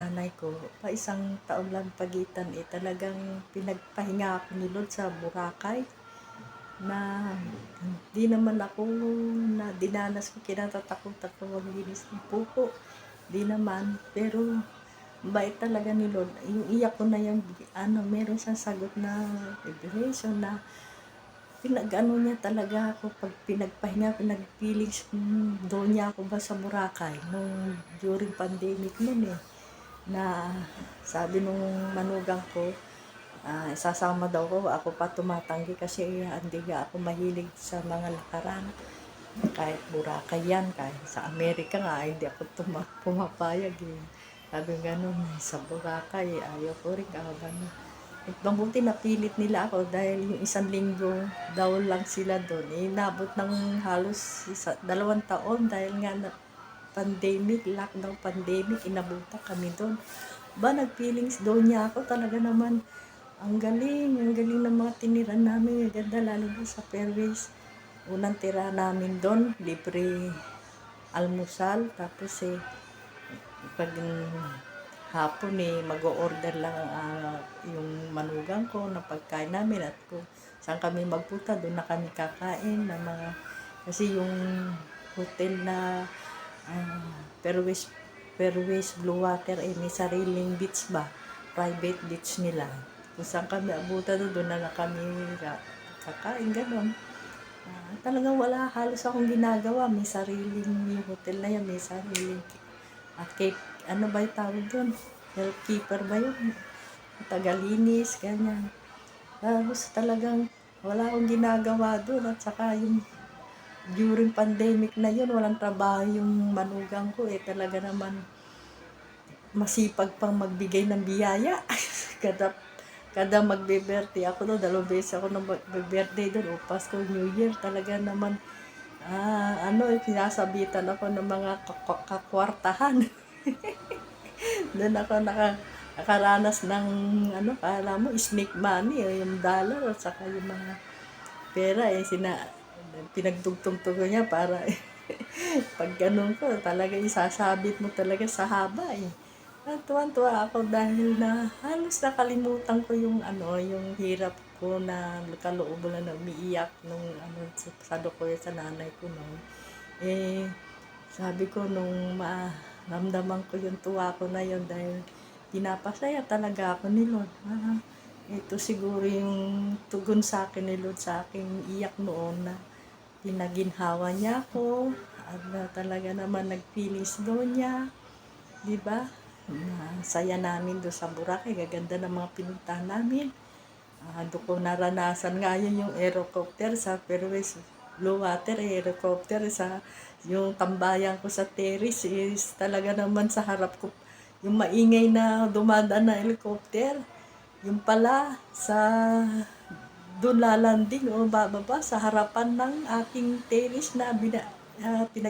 nanay ko, pa isang taon lang pagitan eh, talagang pinagpahinga ako ni Lord sa Boracay na hindi naman ako na dinanas ko kinatatakot ako maglinis ng pupo. Di naman, pero bait talaga ni Lord. Yung iyak ko na yung, ano, meron siyang sagot na liberation na pinag-ano niya talaga ako pag pinagpahinga, pinag-feelings hmm, doon niya ako ba sa Boracay nung during pandemic noon eh na sabi nung manugang ko ah, sasama daw ko ako pa tumatanggi kasi hindi nga ako mahilig sa mga lakaran kahit Boracay yan kahit sa Amerika nga hindi ako tuma- pumapayag eh. sabi ganun sa Boracay ayaw ko rin kaban Mabuti napilit nila ako dahil yung isang linggo daw lang sila doon. Eh, nabot ng halos isa, dalawang taon dahil nga na pandemic, lockdown pandemic, inabutan kami doon. Ba, nag-feelings doon niya ako talaga naman. Ang galing, ang galing ng mga tiniran namin. Ang ganda lalo na sa Fairways. Unang tira namin doon, libre almusal. Tapos eh, pag hapon eh, mag-order lang ah, yung manugang ko na pagkain namin at kung saan kami magpunta, doon na kami kakain na mga, kasi yung hotel na uh, Perwes, Perwes Blue Water eh, may sariling beach ba? Private beach nila. Kung saan kami abutan doon, na lang kami ka- kakain, gano'n. Ah, talagang wala halos akong ginagawa. May sariling hotel na yan, may sariling ah, cake, ano ba yung tawag doon? Healthkeeper ba yun? Tagalinis, ganyan. Tapos talagang wala akong ginagawa doon at saka yung during pandemic na yun, walang trabaho yung manugang ko eh. Talaga naman masipag pang magbigay ng biyaya. kada kada magbe-birthday ako no, dalawang beses ako nang magbe-birthday doon, o Pasko, New Year, talaga naman, ah, ano, eh, sinasabitan ako ng mga kak- kakwartahan. doon ako naka, nakaranas ng, ano, kala mo, snake money, eh, yung dollar, at saka yung mga pera, eh, sina, pinagtugtog ko niya para, pag ganun ko, talaga isasabit mo talaga sa haba, eh. At tuwan-tuwa ako dahil na halos nakalimutan ko yung ano, yung hirap ko na kalooban na umiiyak nung ano sa, dokoy sa nanay ko noon. Eh, sabi ko nung maramdaman ko yung tuwa ko na yun dahil pinapasaya talaga ako ni Lord. Ah, ito siguro yung tugon sa akin ni Lord sa aking iyak noon na pinaginhawa niya ako at na talaga naman nag-feelings doon niya. Di ba? Na saya namin doon sa Boracay. Gaganda ng mga pinuntahan namin. Ah, doon ko naranasan nga yun yung aerocopter sa Fairways Blue Water aerocopter sa yung tambayan ko sa terrace is talaga naman sa harap ko yung maingay na dumadaan na helicopter yung pala sa doon lalanding o bababa sa harapan ng ating terrace na bina, ah, pinag